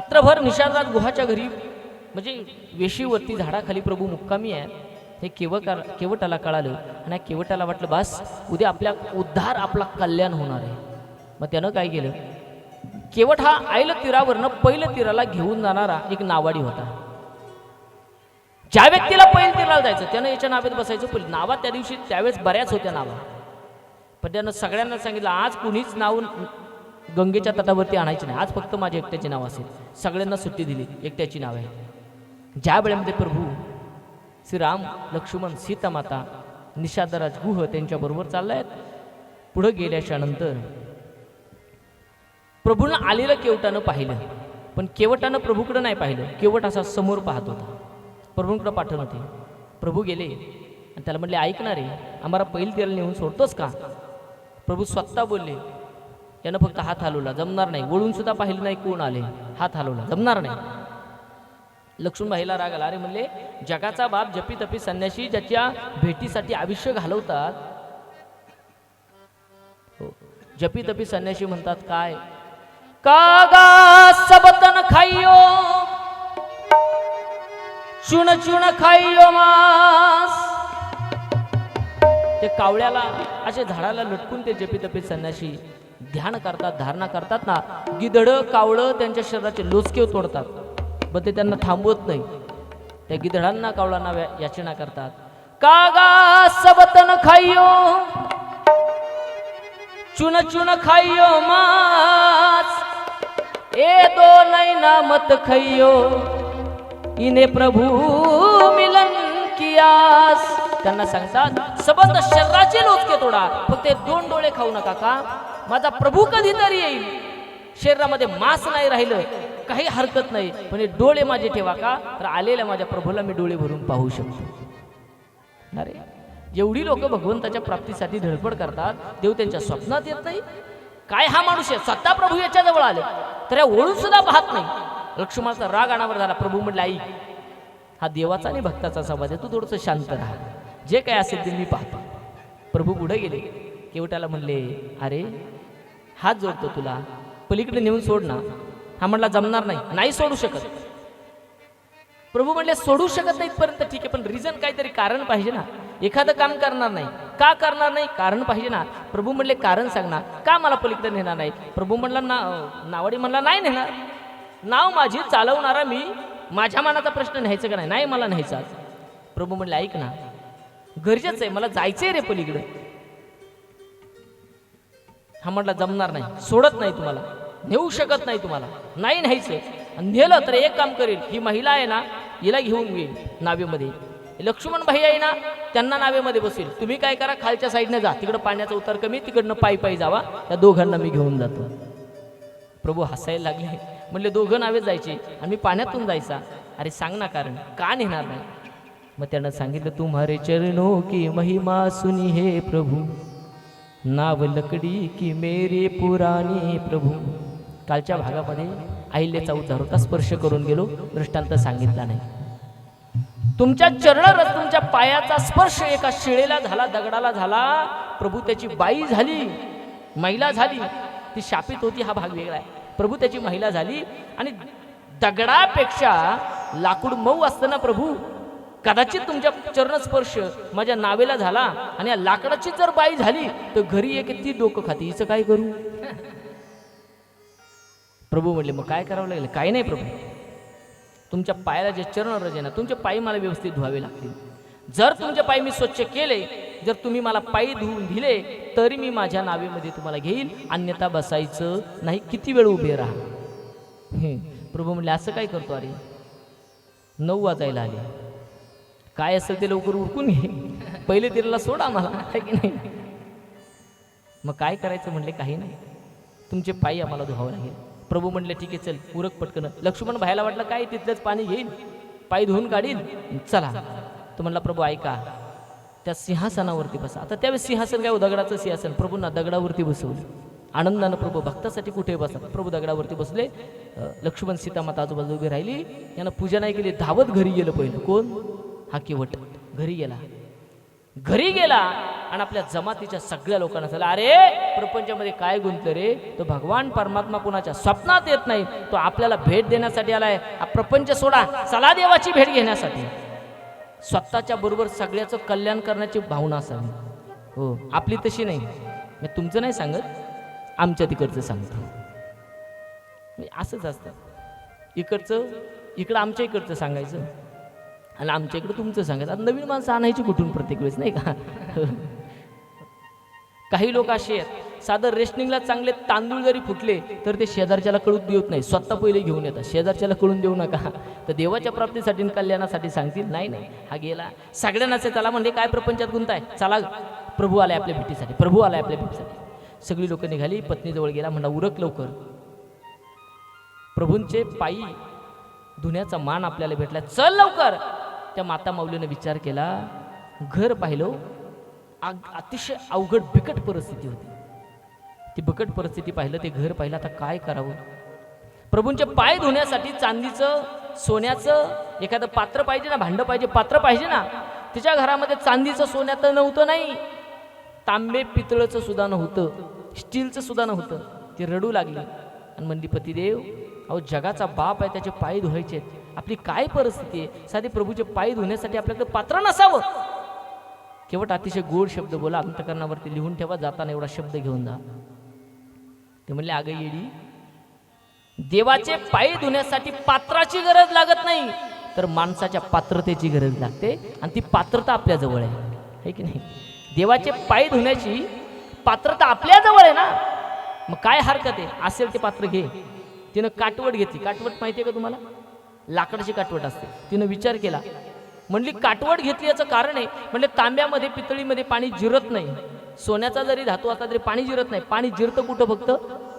रात्रभर निषादात गुहाच्या घरी म्हणजे वेशीवरती झाडाखाली प्रभू मुक्कामी आहे हे केवकार केवटाला कळालं. आणि या केवटाला वाटलं बास उद्या आपल्या उद्धार आपला कल्याण होणार आहे. मग त्यानं काय केलं? केवट हा आईल तीरावरनं पहिलं तीराला घेऊन जाणारा एक नावाडी होता. ज्या व्यक्तीला पहिलं तीराला जायचं त्यानं याच्या नावेत बसायचं. पहिलं नावा त्या दिवशी त्यावेळेस बऱ्याच होत्या नावा. पण त्यानं सगळ्यांना सांगितलं आज कुणीच नाव गंगेच्या तटावरती आणायची नाही. आज फक्त माझे एकट्याचे नाव असेल. सगळ्यांना सुट्टी दिली. एकट्याची नाव आहे. ज्या वेळेमध्ये प्रभू श्रीराम लक्ष्मण सीतामाता निषादराज गुह त्यांच्याबरोबर चाललायत पुढं गेल्याच्यानंतर प्रभूनं आलेलं केवटानं पाहिलं. पण केवटानं प्रभूकडं नाही पाहिलं. केवट असा समोर पाहत होता. प्रभूंकडं पाठवून होते प्रभू गेले. आणि त्याला म्हटले ऐकणारे आम्हाला पहिल तेल नेऊन सोडतोस का? प्रभू स्वतः बोलले त्यानं फक्त हात हलवला. जमणार नाही. वळून सुद्धा पाहिलं नाही कोण आले. हात हलवला. जमणार नाही. लक्ष्मणबाईला राग आला. अरे म्हणले जगाचा बाप जपी तपी संन्याशी ज्याच्या भेटीसाठी आयुष्य घालवतात. हो. जपी तपी संन्याशी म्हणतात काय? कागा सबतन खाइयो. चुन चुन खाइयो मास. ते कावळ्याला असे झाडाला लटकून ते जपी तपी संन्याशी ध्यान करतात धारणा करतात ना गिधड कावळं त्यांच्या शरीराचे लोचके तोडतात. पण ते त्यांना थांबवत नाही. त्या गिधडांना कावळांना याचना करतात. कागा सबतन खाइयो चुन चुन खाइयो मास ए दो नैना मत खाइयो. इने प्रभू मिलन कियास त्यांना सांगतात सबंध शरीराचे लोचके तोडा. फक्त दोन डोळे खाऊ नका का? माझा प्रभू कधीतरी येईल. शरीरामध्ये मांस नाही राहिलं काही हरकत नाही. पण हे डोळे माझे ठेवा का? तर आलेल्या माझ्या प्रभूला मी डोळे भरून पाहू शकतो. अरे जेवढी लोक भगवंताच्या प्राप्तीसाठी धडपड करतात देव त्यांच्या स्वप्नात येत नाही. काय हा माणूस आहे? स्वतः प्रभू याच्या जवळ आले तर या ओळून सुद्धा पाहत नाही. लक्ष्मणाचा राग अनावर झाला. प्रभू म्हटलं आई हा देवाचा आणि भक्ताचा संवाद आहे. तू थोडंसं शांत राहा. जे काय असेल ते मी पाहतो. प्रभू पुढे गेले. केवटाला म्हणले अरे हात जोडतो तुला. पलीकडे नेऊन सोड ना. हा म्हणला जमणार नाही. नाही सोडू शकत. प्रभू म्हणले सोडू शकत नाही पर्यंत ठीक आहे पण रिझन काहीतरी कारण पाहिजे ना. एखादं काम करणार नाही. का करणार नाही? कारण पाहिजे ना. प्रभू म्हणले कारण सांग ना. का मला पलीकडे नेणार नाही? प्रभू म्हणला ना नावाडी म्हणला नाही नेणार. नाव माझी चालवणारा मी माझ्या मनाचा प्रश्न न्यायचं का नाही? नाही मला न्यायचा. आज प्रभू म्हणले ऐक ना. गरजेचं आहे. मला जायचंय रे पलीकडं. हा म्हटला जमणार नाही सोडत नाही तुम्हाला नेऊ शकत नाही तुम्हाला नाही न्यायचं. आणि नेलं तर एक काम करेल ही महिला आहे ना हिला घेऊन येईल नावेमध्ये. लक्ष्मण भाई आहे ना त्यांना नावेमध्ये बसेल. तुम्ही काय करा खालच्या साईडने जा तिकडं पाण्याचा उतार कमी तिकडनं पायी पायी जावा त्या दोघांना मी घेऊन जातो. प्रभू हसायला लागले. म्हणले दोघं नावे जायचे आणि मी पाण्यातून जायचा. अरे सांग ना कारण का नेणार नाही? मग त्यानं सांगितलं तुम्हारे चरणो की महिमा सुनी हे प्रभू. नाव लकडी की मेरे पुराणे प्रभू. कालच्या भागामध्ये अहिल्याचा उद्धार होता स्पर्श करून गेलो दृष्टांत सांगितला नाही. तुमच्या चरणरस तुमच्या पायाचा स्पर्श एका शिळेला झाला दगडाला झाला. प्रभू त्याची बाई झाली महिला झाली. ती शापित होती हा भाग वेगळा आहे. प्रभू त्याची महिला झाली आणि दगडापेक्षा लाकूड मऊ असतं ना प्रभू कदाचित तुमच्या चरणस्पर्श माझ्या नावेला झाला आणि या लाकडाची जर बाई झाली तर घरी एक ती डोकं खाती. हिचं काय करू? प्रभू म्हणले मग काय करावं लागेल? काय नाही प्रभू. तुमच्या पायाला जे चरण रजे ना तुमचे पायी मला व्यवस्थित धुवावे लागतील. जर तुमचे पाय मी स्वच्छ केले जर तुम्ही मला पायी धुवून दिले तरी मी माझ्या नावेमध्ये तुम्हाला घेईल अन्यथा बसायचं नाही. किती वेळ उभे राहा. प्रभू म्हणले असं काय करतो अरे? नऊ वाजायला आले. काय असेल ते लवकर उरकून घे. पहिले तिला सोडा मला की नाही? मग काय करायचं म्हणले काही नाही. तुमचे पायी आम्हाला धुवावं लागेल. प्रभू म्हणले ठीक आहे चल उरक पटकन. लक्ष्मण भायला वाटलं काय तिथलंच पाणी घेईन? पायी धुवून काढीन? चला. तो म्हणला प्रभू ऐका. त्या सिंहासनावरती बसा. आता त्यावेळेस सिंहासन काय दगडाचं सिंहासन. प्रभूंना दगडावरती बसवलं. आनंदानं प्रभू भक्तासाठी कुठे बसतात प्रभू दगडावरती बसले. लक्ष्मण सीतामाता आजूबाजू उभी राहिली. यानं पूजा नाही केली. धावत घरी गेलं पहिलं. कोण? हा केवट घरी गेला. घरी गेला आणि आपल्या जमातीच्या सगळ्या लोकांना सांगितलं अरे प्रपंचामध्ये काय गुंत रे? तो भगवान परमात्मा कुणाच्या स्वप्नात येत नाही. तो आपल्याला भेट देण्यासाठी आलाय. हा प्रपंच सोडा. चला देवाची भेट घेण्यासाठी. स्वतःच्या बरोबर सगळ्याचं कल्याण करण्याची भावना असावी. हो आपली तशी नाही. मी तुमचं नाही सांगत आमच्या तिकडचं सांगतो. म्हणजे असंच असतं. इकडचं इकडं आमच्या इकडचं सांगायचं. आणि आमच्या इकडं तुमचं सांगायचं. आता नवीन माणसं आणायची कुठून प्रत्येक वेळेस नाही का? काही लोक असे आहेत. साधं रेशनिंगला चांगले तांदूळ जरी फुटले तर ते शेजारच्याला कळून देत नाही. स्वतः पहिले घेऊन येतात. शेजारच्याला कळून देऊ नका. तर देवाच्या प्राप्तीसाठी आणि कल्याणासाठी सांगतील नाही नाही. हा गेला. सगळ्यांनाच आहे, चला म्हणजे काय प्रपंचात गुंताय? चला प्रभू आलाय आपल्या भेटीसाठी. प्रभू आलाय आपल्या भेटीसाठी. सगळी लोक निघाली. पत्नीजवळ गेला. म्हणला उरक लवकर. प्रभूंचे पायी धुण्याचा मान आपल्याला भेटला चल लवकर. त्या माता माऊलीनं विचार केला घर पाहिलं आग- अतिशय अवघड बिकट परिस्थिती होती. ती बिकट परिस्थिती पाहिलं ते घर पाहिलं आता काय करावं? प्रभूंचे पाय धुण्यासाठी चांदीचं सोन्याचं एखादं पात्र पाहिजे ना भांडं पाहिजे पात्र पाहिजे ना तिच्या घरामध्ये चांदीचं सोन्याचं नव्हतं नाही. तांबे पितळचं सुद्धा नव्हतं स्टीलचं सुद्धा नव्हतं. ती रडू लागली आणि म्हणली पतिदेव अहो जगाचा बाप आहे त्याचे पाय धुवायचे आहेत. आपली काय परिस्थिती आहे? साधे प्रभूचे पाय धुण्यासाठी आपल्याकडे पात्र नसावं. केवट अतिशय गोड शब्द बोला अंतकरणावरती लिहून ठेवा जाताना एवढा शब्द घेऊन जा. ते म्हणले अगं येडी देवाचे पाय धुण्यासाठी पात्राची गरज लागत नाही तर माणसाच्या पात्रतेची गरज लागते आणि ती पात्रता आपल्या जवळ आहे. है की नाही? देवाचे पाय धुण्याची पात्रता आपल्या जवळ आहे ना? मग काय हरकत आहे? असेल ते पात्र घे. तिनं काटवट घेतली. काटवट माहिती आहे का तुम्हाला? लाकडाची काटवट असते. तिनं विचार केला. म्हणली काटवट घेतली याचं कारण आहे. म्हणजे तांब्यामध्ये पितळीमध्ये पाणी जिरत नाही. सोन्याचा जरी धातू असला तरी पाणी जिरत नाही. पाणी जिरतं कुठं फक्त?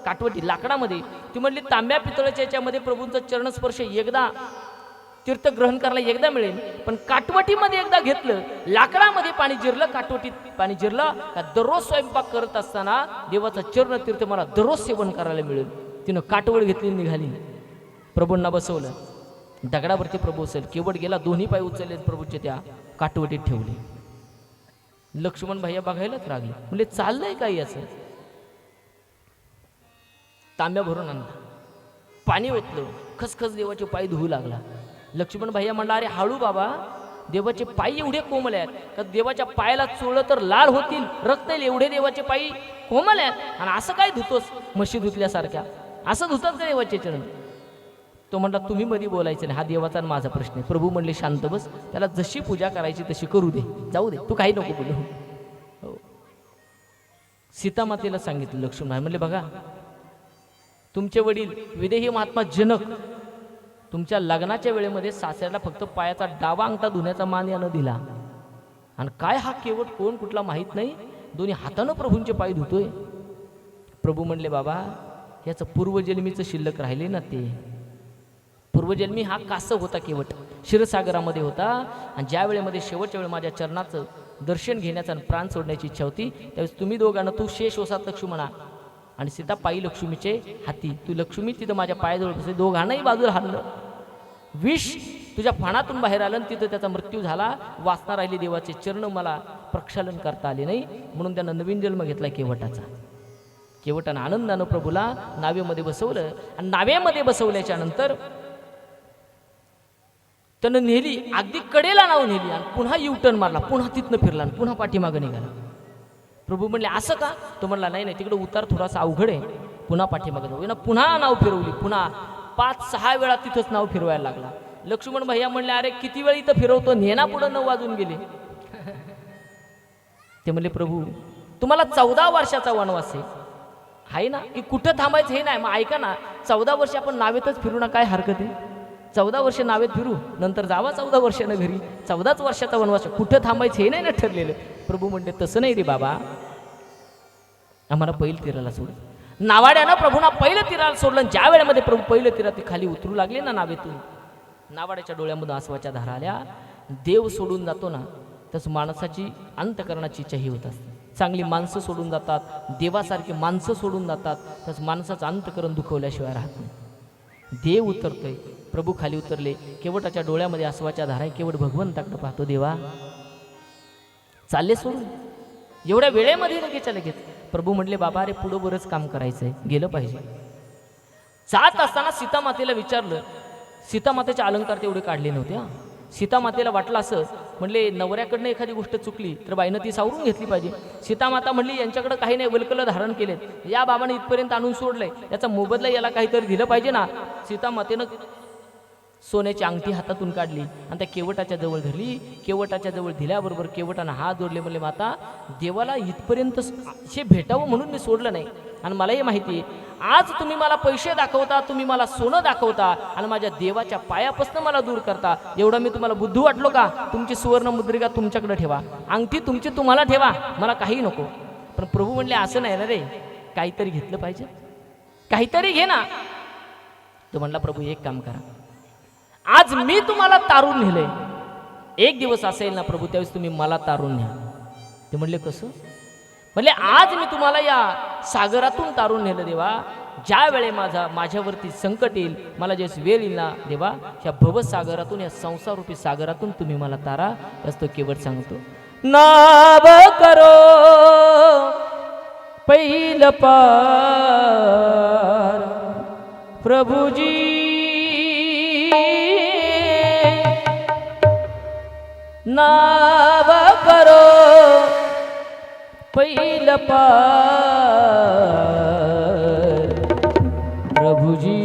काटवटी लाकडामध्ये. ती म्हणली तांब्या पितळाच्या याच्यामध्ये प्रभूंचा चरणस्पर्श एकदा तीर्थ ग्रहण करायला एकदा मिळेल. पण काटवटीमध्ये एकदा घेतलं लाकडामध्ये पाणी जिरलं काटवटीत पाणी जिरलं का दररोज स्वयंपाक करत असताना देवाचं चरण तीर्थ मला दररोज सेवन करायला मिळेल. तिनं काटवड घेतली निघाली. प्रभूंना बसवलं. दगडावरती प्रभू असेल केवट गेला दोन्ही पाय उचलले प्रभूचे त्या काटवटीत ठेवले. लक्ष्मण भैया बघायलाच लागले. म्हणजे चाललंय काय याचं? तांब्या भरून आणला. पाणी ओतलं. खसखस देवाचे पाय धुवू लागला. लक्ष्मण भैया म्हणला अरे हळू बाबा देवाचे पायी एवढे कोमल आहेत. का देवाच्या पायाला चोळलं तर लाल होतील? रक्त येईल एवढे देवाचे पायी कोमल आहेत. आणि असं काय धुतोस? म्हशी धुतल्यासारख्या. असं धुतात का देवाचे चरण? तो म्हणला तुम्ही मध्ये बोलायचं नाही. हा देवाचा माझा प्रश्न आहे. प्रभू म्हणले शांत बस. त्याला जशी पूजा करायची तशी करू दे. जाऊ दे. तू काही नको बोलू. हो. सीतामातेला सांगितलं लक्ष्मण म्हणले बघा तुमचे वडील विदेही महात्मा जनक तुमच्या लग्नाच्या वेळेमध्ये सासऱ्याला फक्त पायाचा डावा अंगठा धुण्याचा मान यानं दिला. आणि काय हा केवट कोण कुठला माहीत नाही? दोन्ही हातानं प्रभूंचे पाय धुतोय. प्रभू म्हणले बाबा याचं पूर्वजन्मीचं शिल्लक राहिले ना ते. पूर्वजन्मी हा कासव होता केवट. क्षीरसागरामध्ये होता आणि ज्या वेळेमध्ये शेवटच्या वेळी माझ्या चरणाचं दर्शन घेण्याचं आणि प्राण सोडण्याची इच्छा होती त्यावेळेस तुम्ही दोघांना तू शेष होसात लक्ष्मणा आणि सीता पायी लक्ष्मीचे हाती. तू लक्ष्मी तिथं माझ्या पायाजवळ बसली. दोघांनाही बाजूला हरलं विष तुझ्या फणातून बाहेर आलं आणि तिथं त्याचा मृत्यू झाला. वाचना राहिली देवाचे चरण मला प्रक्षालन करता आले नाही. म्हणून त्यानं नवीन जन्म घेतला केवटाचा. केवटानं आनंदानं प्रभूला नावेमध्ये बसवलं आणि नावेमध्ये बसवल्याच्या नंतर त्यानं नेली अगदी कडेला नाव नेली आणि पुन्हा युटर्न मारला पुन्हा तिथनं फिरला आणि पुन्हा पाठीमागं निघाला. प्रभू म्हणले असं का? तो म्हणला नाही नाही तिकडे उतार थोडासा अवघड आहे. पुन्हा पाठीमागं जाऊ. ना पुन्हा नाव फिरवली पुन्हा पाच सहा वेळा तिथंच नाव फिरवायला लागला. लक्ष्मण भैया म्हणले अरे किती वेळ इथं फिरवतो? नेना पुढं नऊ वाजून गेले. ते म्हणले प्रभू तुम्हाला चौदा वर्षाचा वनवास आहे. आहे ना? की कुठं थांबायचं हे नाही. मग ऐका ना चौदा वर्ष आपण नावेतच फिरू ना काय हरकत आहे? चौदा वर्ष नावेत फिरू नंतर जावा चौदा वर्षानं घरी. चौदाच वर्षाचा वनवास कुठं थांबायचं हे नाही ना ठरलेलं. प्रभू म्हणते तसं नाही रे बाबा. आम्हाला पहिलं तिराला सोडलं नावाड्यानं प्रभूना पहिलं तिराला सोडलं ज्या वेळेमध्ये प्रभू पहिलं तिरा ते खाली उतरू लागले ना नावेतून नावाड्याच्या डोळ्यामधून आसवाच्या धारा आल्या. देव सोडून जातो ना तसं माणसाची अंतकरणाची इच्छाही होत असते. चांगली माणसं सोडून जातात देवासारखी माणसं सोडून जातात तसं माणसाचं अंतकरण दुखवल्याशिवाय राहत नाही. देव उतरतोय. प्रभू खाली उतरले. केवटाच्या डोळ्यामध्ये आसवाच्या धारा केवट भगवंताकडे पाहतो देवा चालले सोडून. एवढ्या वेळेमध्ये लगेच लगेच प्रभू म्हटले बाबा अरे पुढं बरंच काम करायचंय. गेलं पाहिजे. जात असताना सीतामातेला विचारलं. सीतामातेचे अलंकार तेवढे काढले नव्हते हा. सीतामातेला वाटलं असं म्हणले नवऱ्याकडनं एखादी गोष्ट चुकली तर बाईनं ती सावरून घेतली पाहिजे. सीतामाता म्हणली यांच्याकडं काही नाही वल्कलं धारण केलेत. या बाबाने इथपर्यंत आणून सोडलंय. याचा मोबदला याला काहीतरी दिलं पाहिजे ना? सीतामातेनं सोन्याची अंगठी हातातून काढली आणि त्या केवटाच्या जवळ धरली. केवटाच्या जवळ दिल्याबरोबर केवटानं हात जोडले म्हणले माता देवाला इथपर्यंत हे भेटावं म्हणून मी सोडलं नाही. आणि मलाही माहिती आहे आज तुम्ही मला पैसे दाखवता तुम्ही मला सोनं दाखवता आणि माझ्या देवाच्या पायापासून मला दूर करता. एवढा मी तुम्हाला बुद्धू वाटलो का? तुमची सुवर्ण मुद्रिका तुमच्याकडे ठेवा. अंगठी तुमची तुम्हाला ठेवा. मला काही नको. पण प्रभू म्हणले असं नाही ना रे काहीतरी घेतलं पाहिजे. काहीतरी घे ना. तो म्हणला प्रभू एक काम करा. आज मी तुम्हाला तारून नेलंय. एक दिवस असेल ना प्रभू त्यावेळेस तुम्ही मला तारून न्या. ते म्हणले कसं? म्हणले आज मी तुम्हाला या सागरातून तारून नेलं देवा. ज्या वेळे माझा माझ्यावरती संकट येईल मला ज्यावेळेस वेळ येईल ना देवा या भवसागरातून या संसारूपी सागरातून तुम्ही मला तारा. त्याच तो केवळ सांगतो. नाव करो पहिल पार. प्रभुजी नाव करो पहिल प्रभुजी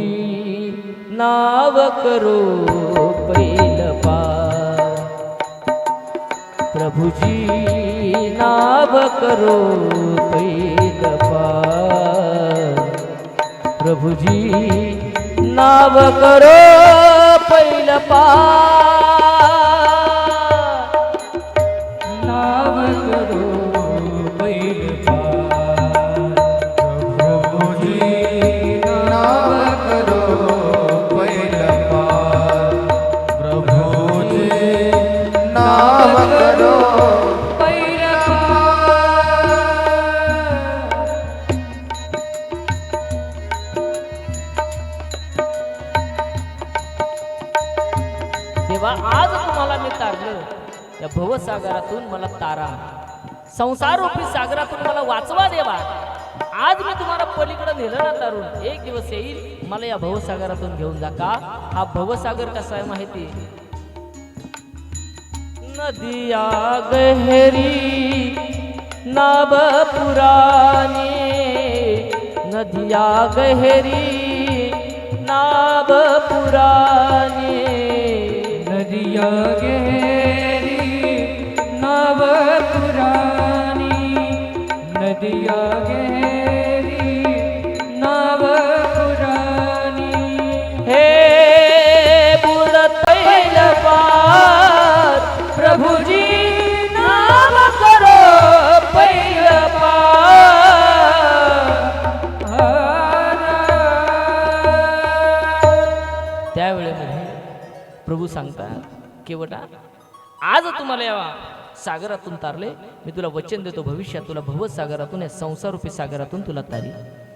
नाव करो पहिल प्रभुजी नाव करो पहिल प्रभुजी नाव करो. तुम्हाला मी तारलं या भवसागरातून मला तारा संसार रूपी सागरातून मला वाचवा देवा. आज मी तुम्हाला पलीकडे नेलं ना तारून एक दिवस येईल मला या भवसागरातून घेऊन जा का? हा भवसागर कसा आहे माहिती? नदिया गहरी नाब पुरानी नदिया गहरी नाब पुरानी नदिया गहरी. नदिया गहरी नाव पुरानी हे बुडत पहिल पार प्रभुजी नाम करो पहिल त्यावेळेमध्ये प्रभू सांगतात केवटा आज तुम्हाला यावा. सागरातून तारले. मी तुला वचन देतो भविष्यात. तुला भवत सागरातून या संसारूपी सागरातून तुला तारी